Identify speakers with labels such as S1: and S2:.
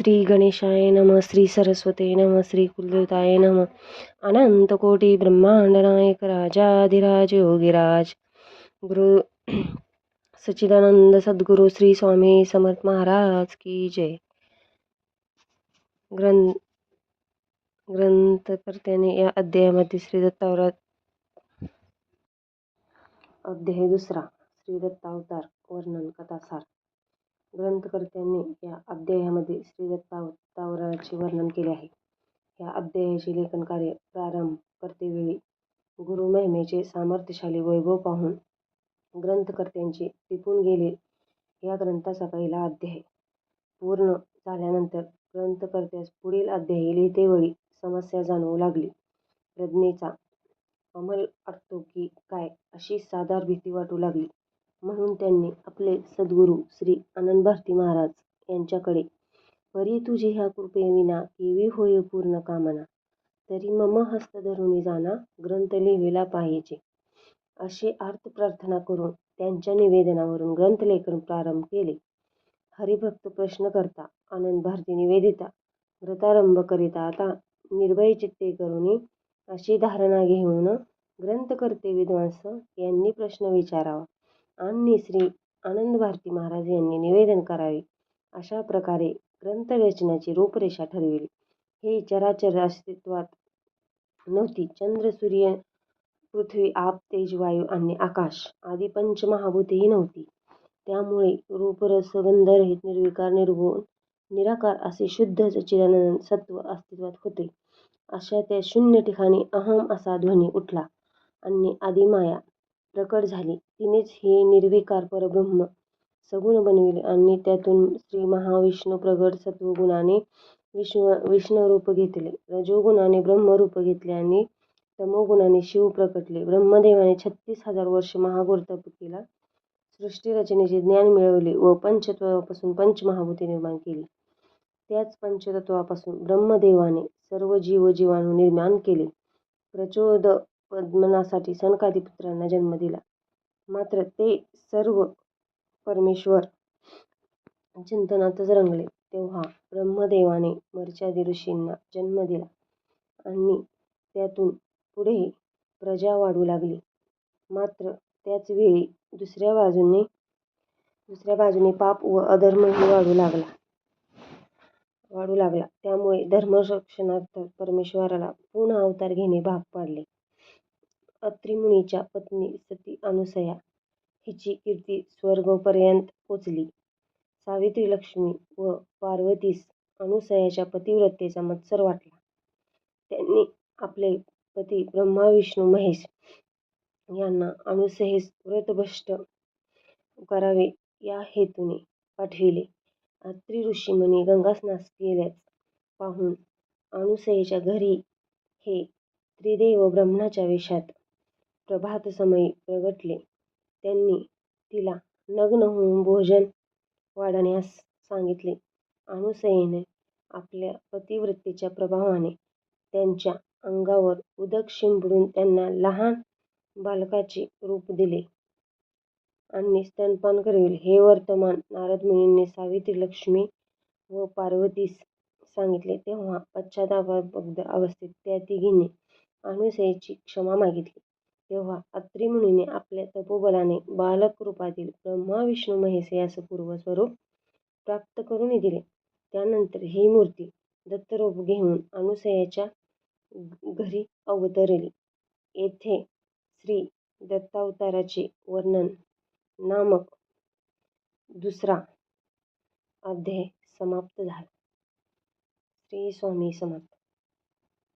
S1: श्री गणेशाय नम श्री सरस्वते नम श्री कुलदेवताय नम। अनंतकोटी ब्रह्मांड नायक राजाधिराज योगिराज। गुरु सच्चिदानंद सद्गुरू श्री स्वामी समर्थ महाराज की जय। ग्रंथ ग्रंथकर्त्याने या अध्यायामध्ये श्री दत्तावरात अध्याय दुसरा श्री दत्तावतार वर्णन कथासार। ग्रंथकर्त्यांनी या अध्यायामध्ये श्रीदत्तावताराचे वर्णन केले आहे या अध्यायाचे लेखन कार्य प्रारंभ करतेवेळी गुरु महिमेचे सामर्थ्यशाली वैभव पाहून ग्रंथकर्त्यांचे टिपून गेले या ग्रंथाचा पहिला अध्याय पूर्ण झाल्यानंतर ग्रंथकर्त्यास पुढील अध्याय लिहितेवेळी समस्या जाणवू लागली. प्रज्ञेचा अंमल अडतो की काय अशी साधार भीती वाटू लागली. म्हणून त्यांनी आपले सद्गुरू श्री आनंदभारती महाराज यांच्याकडे परी तुझी ह्या कृपेविना केवी होय पूर्ण कामना? तरी मम हस्त धरुनी जाना ग्रंथ लिहिला पाहिजे. अशी आर्त प्रार्थना करून त्यांच्या निवेदनावरून ग्रंथलेखन प्रारंभ केले. हरिभक्त प्रश्न करता आनंद भारती निवेदिता व्रतारंभ करिता आता निर्भय चित्ते करून अशी धारणा घेऊन ग्रंथकर्ते विद्वांस यांनी प्रश्न विचारावा. आणि श्री आनंद भारती महाराज यांनी निवेदन करावे अशा प्रकारे ग्रंथरचनेची रूपरेषा ठरविली. हे चराचर अस्तित्वात नव्हती. चंद्र, सूर्य, पृथ्वी, आप, तेज, वायू आणि आकाश आदी पंचमहाभूतेही नव्हती. त्यामुळे रूपरसगंधरहित गंधरहित निर्विकार, निर्गुण, निराकार असे शुद्ध सच्चिदानंद सत्व अस्तित्वात होते. अशा त्या शून्य ठिकाणी अहम असा ध्वनी उठला आणि आदिमाया प्रकट झाली. तिनेच हे निर्विकार परब्रह्म सगुण बनविले आणि त्यातून श्री महाविष्णू प्रगट सत्वगुणाने विष्णुरूप घेतले, रजोगुणाने ब्रह्मरूप घेतले आणि तमोगुणाने शिव प्रकटले. ब्रह्मदेवाने छत्तीस हजार वर्षे महाघोर तप केला, सृष्टिरचनेचे ज्ञान मिळवले व पंचतत्वापासून पंचमहाभूते निर्माण केली. त्याच पंचतत्वापासून ब्रह्मदेवाने सर्व जीवजीवाणू निर्माण केले. प्रचोद पद्मनासाठी सनकादी पुत्रांना जन्म दिला. मात्र ते सर्व परमेश्वर चिंतनातच रंगले. तेव्हा ब्रह्मदेवाने मर्चादी ऋषींना जन्म दिला आणि त्यातून पुढे प्रजा वाढू लागली. मात्र त्याच वेळी दुसऱ्या बाजूने पाप व अधर्मही वाढू लागला. वाढू लागला त्यामुळे धर्मरक्षणार्थ परमेश्वराला पुन्हा अवतार घेणे भाग पाडले अत्रिमुनीच्या पत्नी सती अनुसया हिची कीर्ती स्वर्गपर्यंत पोचली. सावित्री लक्ष्मी व पार्वतीस अनुसयाच्या पतिव्रतेचा मत्सर वाटला. त्यांनी आपले पती ब्रह्मा विष्णू महेश यांना अनुसहेस व्रतभ्रष्ट करावे या हेतूने पाठविले. अत्री ऋषीमुनी गंगास्नान केल्याचे पाहून अनुसयेच्या घरी हे त्रिदेव ब्रह्माच्या वेषात प्रभातसमयी प्रगटले. त्यांनी तिला नग्न होऊन भोजन वाढण्यास सांगितले. अनुसयेने आपल्या पतिव्रतेच्या प्रभावाने त्यांच्या अंगावर उदक शिंपडून त्यांना लहान बालकाचे रूप दिले आणि स्तनपान करील, हे वर्तमान नारदमुनींनी सावित्रीलक्ष्मी व पार्वतीस सांगितले तेव्हा पश्चात्तापबद्ध अवस्थेत त्या तिघींनी अनुसयेची क्षमा मागितली. तेव्हा अत्रिमुनीने आपल्या तपोबलाने बालकरूपातील ब्रह्मा विष्णू महेश याचं पूर्वस्वरूप प्राप्त करून दिले. त्यानंतर ही मूर्ती दत्तरूप घेऊन अनुसयाच्या घरी अवतरली. येथे श्री दत्तावताराचे वर्णन नामक दुसरा अध्याय समाप्त झाला. श्री स्वामी समर्थ